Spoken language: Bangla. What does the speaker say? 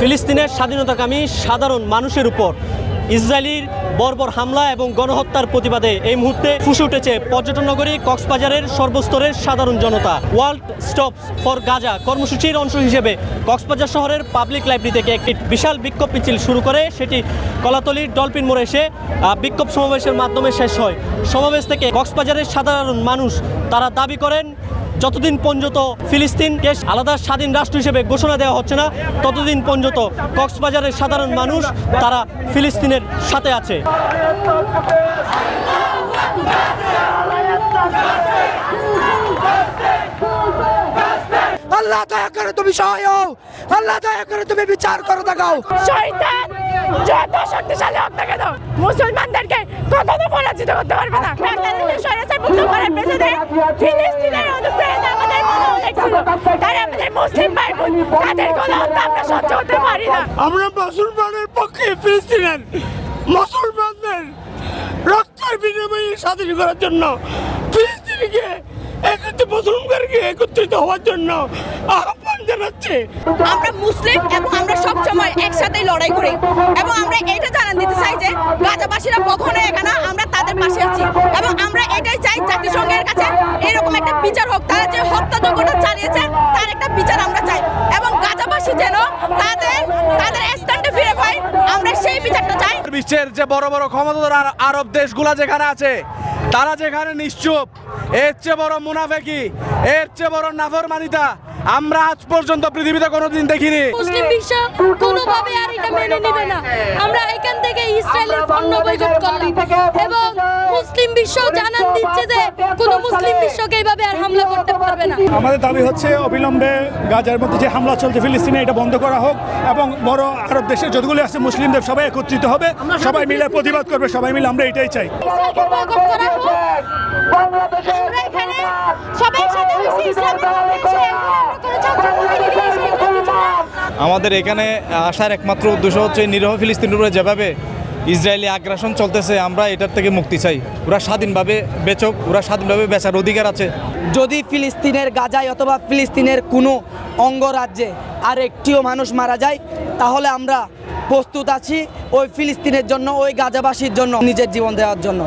ফিলিস্তিনের স্বাধীনতাকামী সাধারণ মানুষের উপর ইসরায়েলির বর্বর হামলা এবং গণহত্যার প্রতিবাদে এই মুহূর্তে ফুসে উঠেছে পর্যটন নগরী কক্সবাজারের সর্বস্তরের সাধারণ জনতা। ওয়ার্ল্ড স্টপস ফর গাজা কর্মসূচির অংশ হিসেবে কক্সবাজার শহরের পাবলিক লাইব্রেরি থেকে একটি বিশাল বিক্ষোভ মিছিল শুরু করে। সেটি কলাতলির ডলফিন মোড়ে এসে বিক্ষোভ সমাবেশের মাধ্যমে শেষ হয়। সমাবেশ থেকে কক্সবাজারের সাধারণ মানুষ তারা দাবি করেন যতদিন পর্যন্ত ফিলিস্তিনকে আলাদা স্বাধীন রাষ্ট্র হিসেবে ঘোষণা দেওয়া হচ্ছে না, ততদিন পর্যন্ত কক্সবাজারের সাধারণ মানুষ তারা ফিলিস্তিনের সাথে আছে। আল্লাহ দয়া করে তুমি সহায় হও। আল্লাহ দয়া করে তুমি বিচার করো দেখাও। শয়তান যত শক্তিশালী হোক না কেন মুসলমানদেরকে কখনো পরাজিত করতে পারবে না। ফিলিস্তিনের অনুপ্রেরণা আমাদের মনে অনেক ছিল। তারা আমাদের মুসলিম ভাই বোন তাদের কোনো হত্যা আমরা সহ্য করতে পারি না। আমরা মুসলমানের পক্ষে ফিলিস্তিনের মুসলমানদের রক্তের বিনিময়ে স্বাধীন করার জন্য ফিলিস্তিনিকে একত্রিত হওয়ার জন্য আহ্বান জানাচ্ছে। আমরা মুসলিম এবং আমরা সব সময় একসাথে লড়াই করি এবং আমরা এটা জানান দিতে চাই যে গাজাবাসীরা এখানে আমরা তাদের পাশে আছি এবং আমরা এটাই চাই জাতিসংঘের কাছে এরকম একটা বিচার হোক তারা যে হত্যাযজ্ঞটা চালিয়েছে তার একটা বিচার আমরা চাই এবং গাজাবাসী যেন তাদের তাদের স্থানটা ফিরে পায় আমরা সেই বিচারটা চাই। বিশ্বের যে বড় বড় ক্ষমতাধর আরব দেশগুলা যেখানে আছে তারা যেখানে নিশ্চুপ এর চেয়ে বড় মুনাফেকি এর চেয়ে বড় নাফরমানিতা আমরা আজ পর্যন্ত পৃথিবীতে কোনোদিন দেখিনি। মুসলিম বিশ্ব কোনোভাবে আর এটা মেনে নেবে না। আমরা এখান থেকে ইসরায়েলের পণ্য বয়কট করলাম এবং বিশ্ব জানান দিচ্ছে যে কোনো মুসলিম বিশ্বকে এইভাবে আর হামলা করতে পারবে না। আমাদের দাবি হচ্ছে অবিলম্বে গাজার মধ্যে যে হামলা চলছে ফিলিস্তিনে এটা বন্ধ করা হোক এবং বড় আরব দেশের যতগুলো আছে মুসলিমদের সবাই একত্রিত হবে। সবাই মিলে প্রতিবাদ করবে সবাই মিলে আমরা এটাই চাই। আমরা এখানে সবাই সাথে। আমাদের এখানে আসার একমাত্র উদ্দেশ্য হচ্ছে নিরহ ফিলিস্তিনের উপরে যেভাবে ইসরায়েলি আগ্রাসন চলতেছে, আমরা এটার থেকে মুক্তি চাই। ওরা স্বাধীনভাবে বেচক, ওরা স্বাধীনভাবে বেচার অধিকার আছে। যদি ফিলিস্তিনের গাজায় অথবা ফিলিস্তিনের কোনো অঙ্গরাজ্যে আর একটিও মানুষ মারা যায়, তাহলে আমরা প্রস্তুত আছি ওই ফিলিস্তিনের জন্য, ওই গাজাবাসীর জন্য, নিজের জীবন দেওয়ার জন্য।